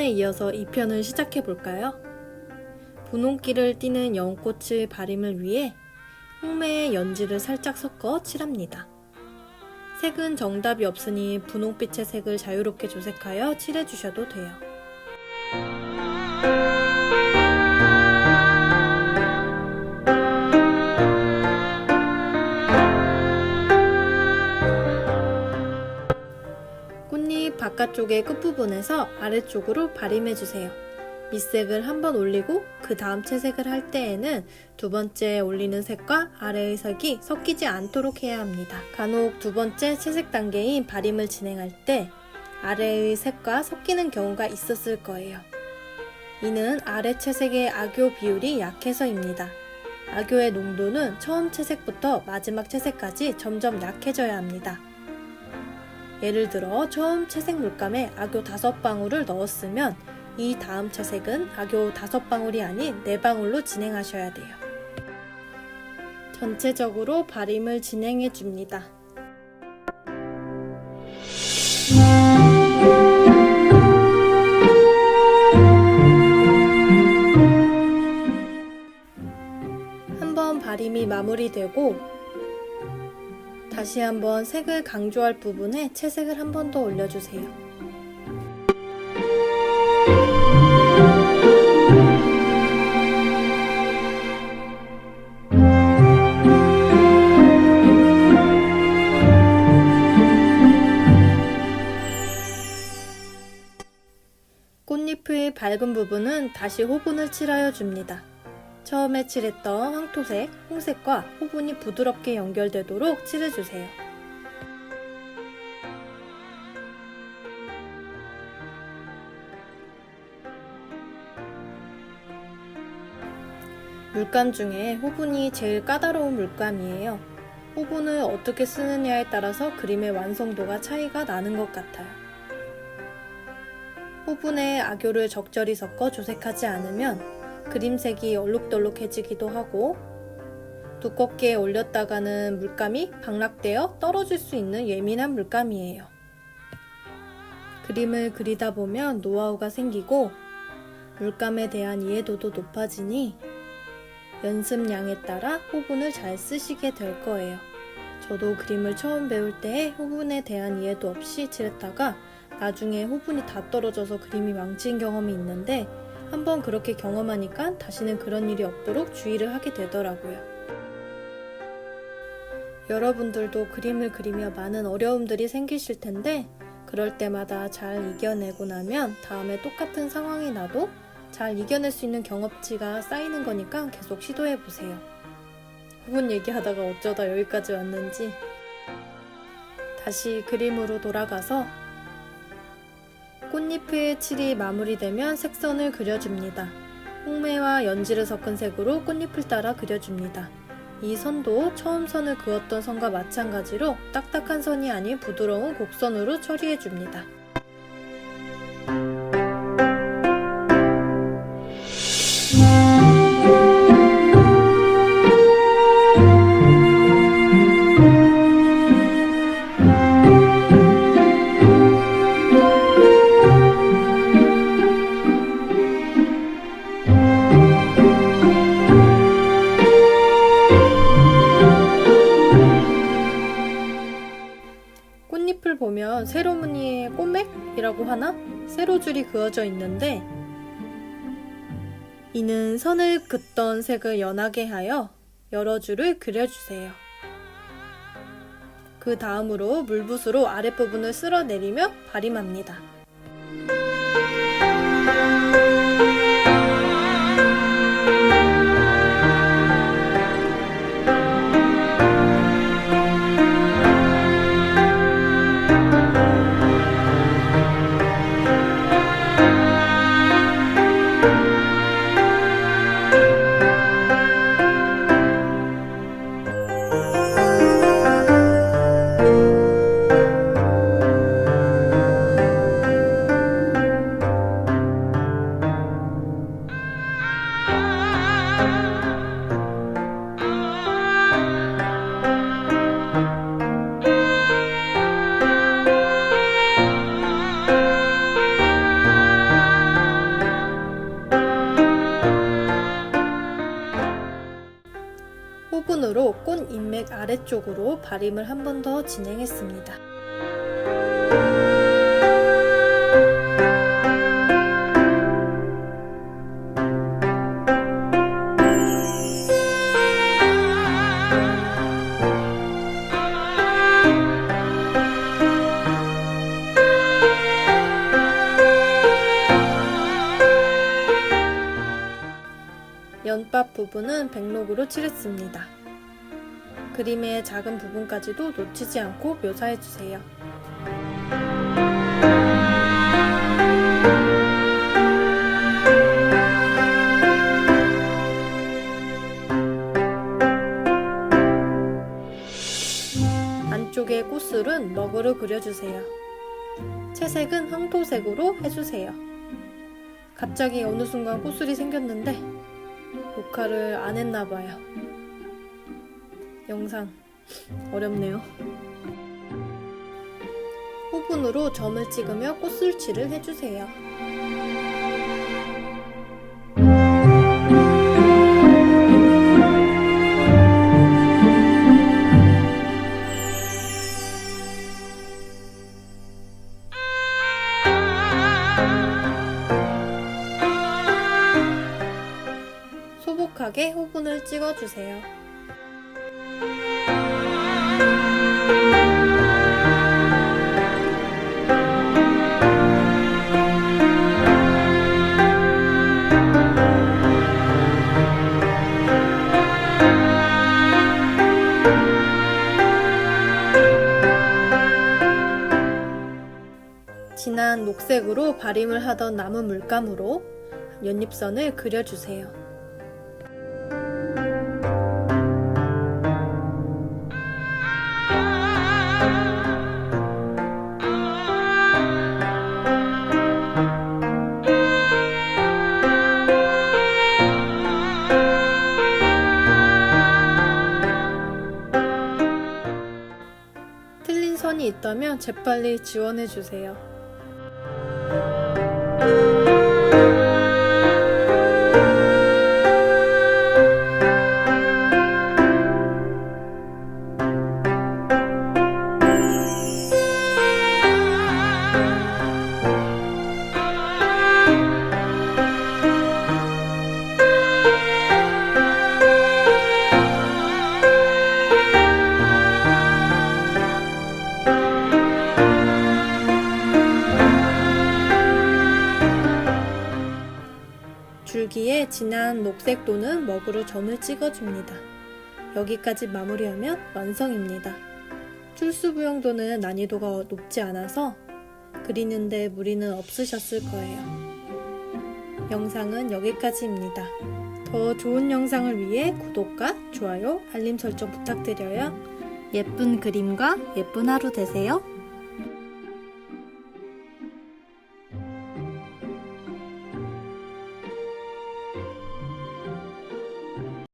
1편에 이어서 2편을 시작해 볼까요? 분홍기를 띠는 연꽃의 발림을 위해 홍매의 연지를 살짝 섞어 칠합니다. 색은 정답이 없으니 분홍빛의 색을 자유롭게 조색하여 칠해 주셔도 돼요. 꽃잎 바깥쪽의 끝부분에서 아래쪽으로 발림해 주세요. 밑색을 한번 올리고 그 다음 채색을 할 때에는 두 번째 올리는 색과 아래의 색이 섞이지 않도록 해야 합니다. 간혹 두 번째 채색 단계인 발림을 진행할 때 아래의 색과 섞이는 경우가 있었을 거예요. 이는 아래 채색의 악교 비율이 약해서입니다. 악교의 농도는 처음 채색부터 마지막 채색까지 점점 약해져야 합니다. 예를 들어 처음 채색 물감에 악교 5방울을 넣었으면 이 다음 채색은 악교 5방울이 아닌 4방울로 진행하셔야 돼요. 전체적으로 발림을 진행해 줍니다. 한 번 발림이 마무리되고 다시 한번 색을 강조할 부분에 채색을 한 번 더 올려주세요. 밝은 부분은 다시 호분을 칠하여 줍니다. 처음에 칠했던 황토색, 홍색과 호분이 부드럽게 연결되도록 칠해주세요. 물감 중에 호분이 제일 까다로운 물감이에요. 호분을 어떻게 쓰느냐에 따라서 그림의 완성도가 차이가 나는 것 같아요. 호분에 악교를 적절히 섞어 조색하지 않으면 그림색이 얼룩덜룩해지기도 하고 두껍게 올렸다가는 물감이 방락되어 떨어질 수 있는 예민한 물감이에요. 그림을 그리다 보면 노하우가 생기고 물감에 대한 이해도도 높아지니 연습량에 따라 호분을 잘 쓰시게 될 거예요. 저도 그림을 처음 배울 때 호분에 대한 이해도 없이 칠했다가 나중에 호분이 다 떨어져서 그림이 망친 경험이 있는데 한번 그렇게 경험하니까 다시는 그런 일이 없도록 주의를 하게 되더라고요. 여러분들도 그림을 그리며 많은 어려움들이 생기실 텐데 그럴 때마다 잘 이겨내고 나면 다음에 똑같은 상황이 나도 잘 이겨낼 수 있는 경험치가 쌓이는 거니까 계속 시도해 보세요. 호분 얘기하다가 어쩌다 여기까지 왔는지 다시 그림으로 돌아가서 꽃잎의 칠이 마무리되면 색선을 그려줍니다. 홍매와 연지를 섞은 색으로 꽃잎을 따라 그려줍니다. 이 선도 처음 선을 그었던 선과 마찬가지로 딱딱한 선이 아닌 부드러운 곡선으로 처리해줍니다. 세로줄이 그어져 있는데 이는 선을 긋던 색을 연하게 하여 여러 줄을 그려주세요. 그 다음으로 물붓으로 아랫부분을 쓸어내리며 발림합니다. 호분으로 꽃 인맥 아래쪽으로 발임을 한 번 더 진행했습니다. 연밥 부분은 백록으로 칠했습니다. 그림의 작은 부분까지도 놓치지 않고 묘사해주세요. 안쪽의 꽃술은 먹으로 그려주세요. 채색은 황토색으로 해주세요. 갑자기 어느 순간 꽃술이 생겼는데 녹화를 안 했나 봐요. 영상 어렵네요. 호분으로 점을 찍으며 꽃술칠을 해주세요. 소복하게 호분을 찍어주세요. 진한 녹색으로 발임을 하던 나무 물감으로 연잎선을 그려주세요. 있다면 재빨리 지원해 주세요. 줄기에 진한 녹색 또는 먹으로 점을 찍어줍니다. 여기까지 마무리하면 완성입니다. 출수부영도는 난이도가 높지 않아서 그리는데 무리는 없으셨을 거예요. 영상은 여기까지입니다. 더 좋은 영상을 위해 구독과 좋아요, 알림 설정 부탁드려요. 예쁜 그림과 예쁜 하루 되세요.